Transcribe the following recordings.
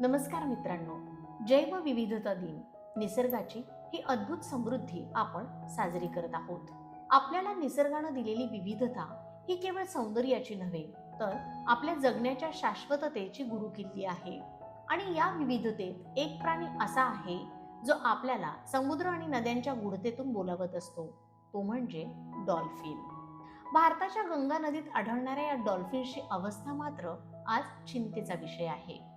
नमस्कार मित्रांनो. जैवविविधता दिन निसर्गाची ही अद्भुत समृद्धी आपण साजरी करत आहोत. आपल्याला निसर्गानं दिलेली विविधता ही केवळ सौंदर्याची नव्हे तर आपल्या जगण्याच्या शाश्वततेची गुरुकिल्ली आहे? आणि या विविधतेत एक प्राणी असा आहे जो आपल्याला समुद्र आणि नद्यांच्या गुढतेतून बोलावत असतो. तो म्हणजे डॉल्फिन. भारताच्या गंगा नदीत आढळणाऱ्या या डॉल्फिनची अवस्था मात्र आज चिंतेचा विषय आहे.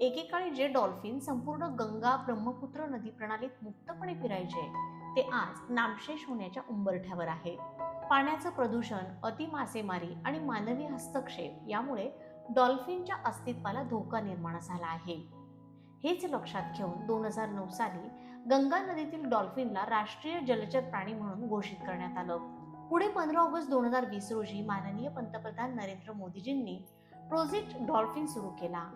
एकेकाळी जे डॉल्फिन संपूर्ण गंगा ब्रह्मपुत्र नदी प्रणालीत मुक्तपणे फिरायचे ते आज नामशेष होण्याच्या उंबरठ्यावर आहे. पाण्याचं प्रदूषण अति मासेमारी आणि मानवी हस्तक्षेप यामुळे डॉल्फिनच्या अस्तित्वाला धोका निर्माण झाला आहे. हेच लक्षात घेऊन दोन हजार नऊ साली गंगा नदीतील डॉल्फिनला राष्ट्रीय जलचर प्राणी म्हणून घोषित करण्यात आलं. पुढे पंधरा ऑगस्ट दोन हजार वीस रोजी माननीय पंतप्रधान नरेंद्र मोदीजींनी प्रोजेक्ट डॉल्फिन सुरू केला.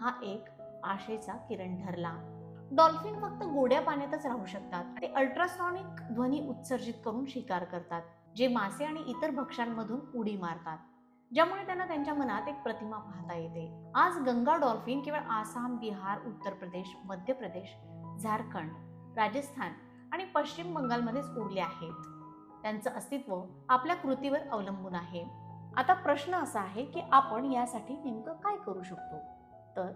हा एक आशेचा किरण ठरला. डॉल्फिन फक्त गोड्या पाण्यातच राहू शकतात. ते अल्ट्रासॉनिक ध्वनी उत्सर्जित करून शिकार करतात जे मासे आणि इतर भक्ष्यांमधून उडी मारतात ज्यामुळे त्यांना त्यांच्या मनात एक प्रतिमा पाहता येते. आज गंगा डॉल्फिन केवळ आसाम बिहार उत्तर प्रदेश मध्य प्रदेश झारखंड राजस्थान आणि पश्चिम बंगालमध्येच उरले आहेत. त्यांचं अस्तित्व आपल्या कृतीवर अवलंबून आहे. आता प्रश्न असा आहे की आपण यासाठी नेमकं काय करू शकतो? तर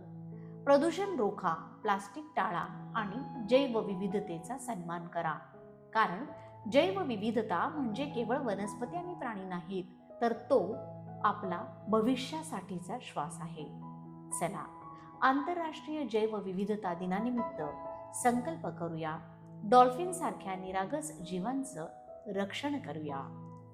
प्रदूषण रोखा प्लास्टिक टाळा आणि जैवविविधतेचा सन्मान करा. कारण जैवविविधता म्हणजे केवळ वनस्पती आणि प्राणी नाहीत तर तो आपला भविष्यासाठीचा श्वास आहे. चला आंतरराष्ट्रीय जैवविविधता दिनानिमित्त संकल्प करूया. डॉल्फिन सारख्या निरागस जीवांचं रक्षण करूया.